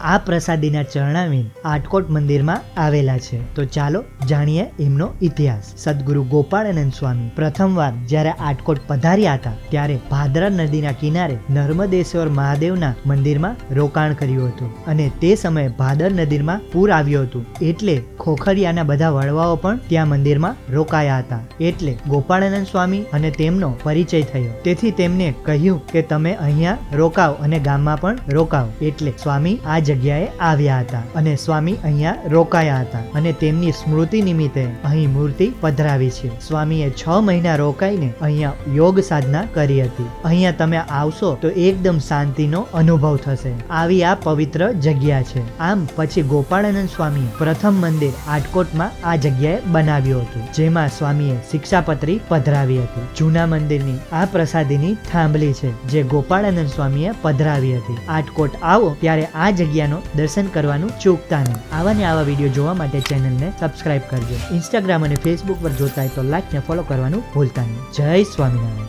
આ પ્રસાદીના ચરણાવીન આટકોટ મંદિરમાં આવેલા છે. તો ચાલો જાણીએ એમનો ઇતિહાસ. સદગુરુ ગોપાળાનંદ સ્વામી પ્રથમવાર જ્યારે આટકોટ પધાર્યા હતા, ત્યારે ભાદરા નદીના કિનારે નર્મદેશ્વર મહાદેવના મંદિરમાં રોકાણ કર્યું હતું અને તે સમયે ભાદર નદીમાં પૂર આવ્યું હતું. એટલે ખોખરિયાના બધા વડવાઓ પણ ત્યાં મંદિરમાં રોકાયા હતા. એટલે ગોપાળાનંદ સ્વામી અને તેમનો પરિચય થયો. તેથી તેમને કહ્યું કે તમે અહીંયા રોકાવ અને ગામમાં પણ રોકાવ. એટલે સ્વામી આ જગ્યાએ આવ્યા હતા અને સ્વામી અહીંયા રોકાયા હતા અને તેમની સ્મૃતિ નિમિત્તે અહીં મૂર્તિ પધરાવી છે. સ્વામીએ છ મહિના રોકાઈને અહીંયા યોગ સાધના કરી હતી. અહીંયા તમે આવશો તો એકદમ શાંતિનો અનુભવ થશે. આવી આ પવિત્ર જગ્યા છે. આમ પછી ગોપાળાનંદ સ્વામીએ પ્રથમ મંદિર આટકોટમાં આ જગ્યાએ બનાવ્યું હતું, જેમાં સ્વામીએ શિક્ષાપત્રી પધરાવી હતી. જૂના મંદિરની આ પ્રસાદીની થાંભલી છે, જે ગોપાળાનંદ સ્વામીએ પધરાવી હતી. આટકોટ આવો ત્યારે આ જગ્યાનો દર્શન કરવાનું ચૂકતા નહીં. આવા ને આવા વીડિયો જોવા માટે ચેનલને સબસ્ક્રાઇબ કરજો. ઇન્સ્ટાગ્રામ અને ફેસબુક પર જોતા હોય તો લાઈક ને ફોલો કરવાનું ભૂલતા નહીં. જય સ્વામિનારાયણ.